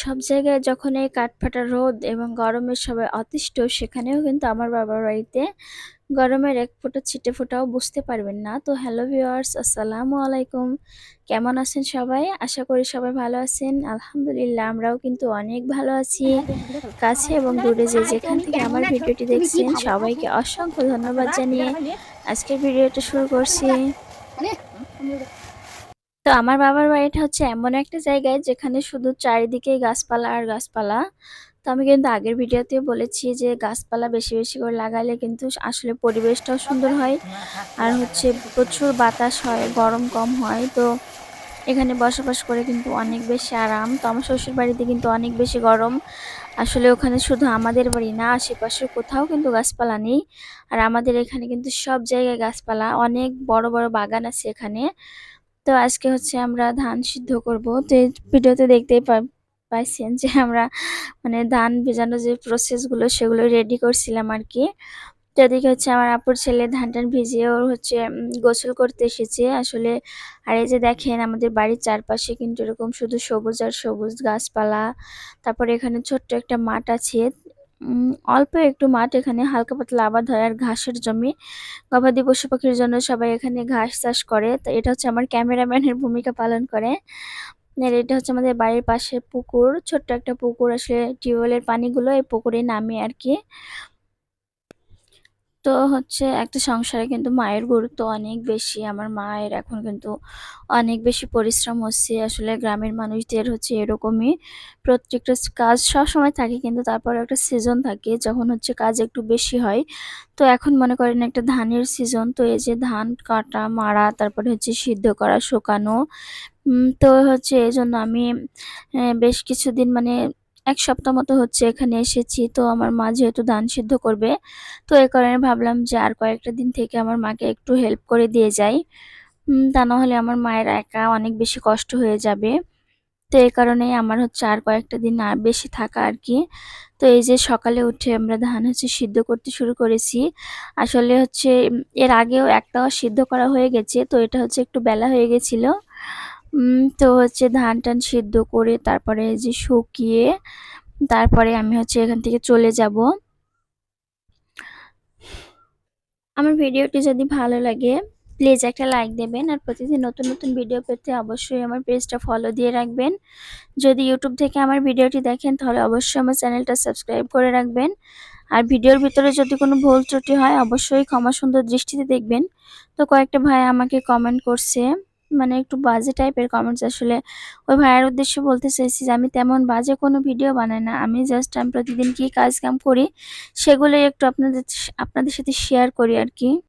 সব জায়গায় যখন এই কাঠফাটা রোদ এবং গরমের সবাই অতিষ্ঠ, সেখানেও কিন্তু আমার বাবার বাড়িতে গরমের এক ফোঁটা ছিটে ফোঁটাও বুঝতে পারবেন না। তো হ্যালো ভিউয়ার্স, আসসালামু আলাইকুম। কেমন আছেন সবাই? আশা করি সবাই ভালো আছেন। আলহামদুলিল্লাহ, আমরাও কিন্তু অনেক ভালো আছি। কাছে এবং দূরে যে যেখান থেকে আমার ভিডিওটি দেখছেন, সবাইকে অসংখ্য ধন্যবাদ জানিয়ে আজকের ভিডিওটা শুরু করছি। তো আমার বাবার বাড়িটা হচ্ছে এমন একটা জায়গায় যেখানে শুধু চারিদিকেই গাছপালা আর গাছপালা। তো আমি কিন্তু আগের ভিডিওতে বলেছি যে গাছপালা বেশি বেশি করে লাগালে কিন্তু আসলে পরিবেশটাও সুন্দর হয় আর হচ্ছে প্রচুর বাতাস হয়, গরম কম হয়। তো এখানে বসবাস করে কিন্তু অনেক বেশি আরাম। তো আমার শ্বশুর বাড়িতে কিন্তু অনেক বেশি গরম। আসলে ওখানে শুধু আমাদের বাড়ি না আশেপাশে কোথাও কিন্তু গাছপালা নেই। আর আমাদের এখানে কিন্তু সব জায়গায় গাছপালা। অনেক বড় বড় বাগান আছে এখানে। তো আজকে হচ্ছে আমরা ধান সিদ্ধ করব। তো এই ভিডিওতে দেখতেই পাইছেন যে আমরা মানে ধান ভেজানোর যে প্রসেসগুলো সেগুলো রেডি করছিলাম আর কি। তো এদিকে হচ্ছে আমার আপুর ছেলে ধান টান ভিজিয়ে ওর হচ্ছে গোসল করতে এসেছে। আসলে আর এই যে দেখেন আমাদের বাড়ির চারপাশে কিন্তু এরকম শুধু সবুজ আর সবুজ গাছপালা। তারপরে এখানে ছোট্ট একটা মাঠ আছে। অল্প একটু মাঠ এখানে হালকা পাতলা আবাদ হয় আর ঘাসের জমি। গবাদি পশু পাখির জন্য সবাই এখানে ঘাস চাষ করে। তো এটা হচ্ছে আমার ক্যামেরাম্যানের ভূমিকা পালন করে। আর এটা হচ্ছে আমাদের বাড়ির পাশে পুকুর, ছোট্ট একটা পুকুর। আসলে টিউবওয়েলের পানিগুলো এই পুকুরে নামে আর কি। তো হচ্ছে একটা সংসারে কিন্তু মায়ের গুরুত্ব অনেক বেশি। আমার মায়ের এখন কিন্তু অনেক বেশি পরিশ্রম হচ্ছে। আসলে গ্রামের মানুষদের হচ্ছে এরকমই প্রত্যেকটা কাজ সবসময় থাকে কিন্তু তারপর একটা সিজন থাকে, যখন হচ্ছে কাজ একটু বেশি হয়। তো এখন মনে করেন একটা ধানের সিজন তো এই যে ধান কাটা, মারা, তারপরে হচ্ছে সিদ্ধ করা, শুকানো তো হচ্ছে এই জন্য আমি বেশ কিছুদিন মানে এক সপ্তাহ মতো হচ্ছে এখানে এসেছি। তো আমার মা যেহেতু ধান সিদ্ধ করবে, তো এই কারণে ভাবলাম যে আর কয়েকটা দিন থেকে আমার মাকে একটু হেল্প করে দিয়ে যাই। তা নাহলে আমার মায়ের একা অনেক বেশি কষ্ট হয়ে যাবে। তো এই কারণেই আমার হচ্ছে আর কয়েকটা দিন আর বেশি থাকা আর কি। তো এই যে সকালে উঠে আমরা ধান হচ্ছে সিদ্ধ করতে শুরু করেছি। আসলে হচ্ছে, এর আগেও একটাও সিদ্ধ করা হয়ে গেছে, তো এটা হচ্ছে একটু বেলা হয়ে গেছিল। তো হচ্ছে ধান টান সিদ্ধ করে তারপরে যে শুকিয়ে তারপরে আমি হচ্ছে এখান থেকে চলে যাব। আমার ভিডিওটি যদি ভালো লাগে প্লিজ একটা লাইক দেবেন আর প্রতিদিন নতুন নতুন ভিডিও পেতে অবশ্যই আমার পেজটা ফলো দিয়ে রাখবেন। যদি ইউটিউব থেকে আমার ভিডিওটি দেখেন, তাহলে অবশ্যই আমার চ্যানেলটা সাবস্ক্রাইব করে রাখবেন। আর ভিডিওর ভিতরে যদি কোনো ভুল ত্রুটি হয়, অবশ্যই ক্ষমা সুন্দর দৃষ্টিতে দেখবেন। তো কয়েকটা ভাই আমাকে কমেন্ট করছে। মানে একটু বাজে টাইপের কমেন্টস আসলে। ওই ভাইয়ের উদ্দেশ্যে বলতে চাইছি যে, আমি তেমন বাজে কোনো ভিডিও বানাই না। আমি জাস্ট আমি প্রতিদিন কী কাজ কাম করি, সেগুলোই একটু আপনাদের আপনাদের সাথে শেয়ার করি আর কি।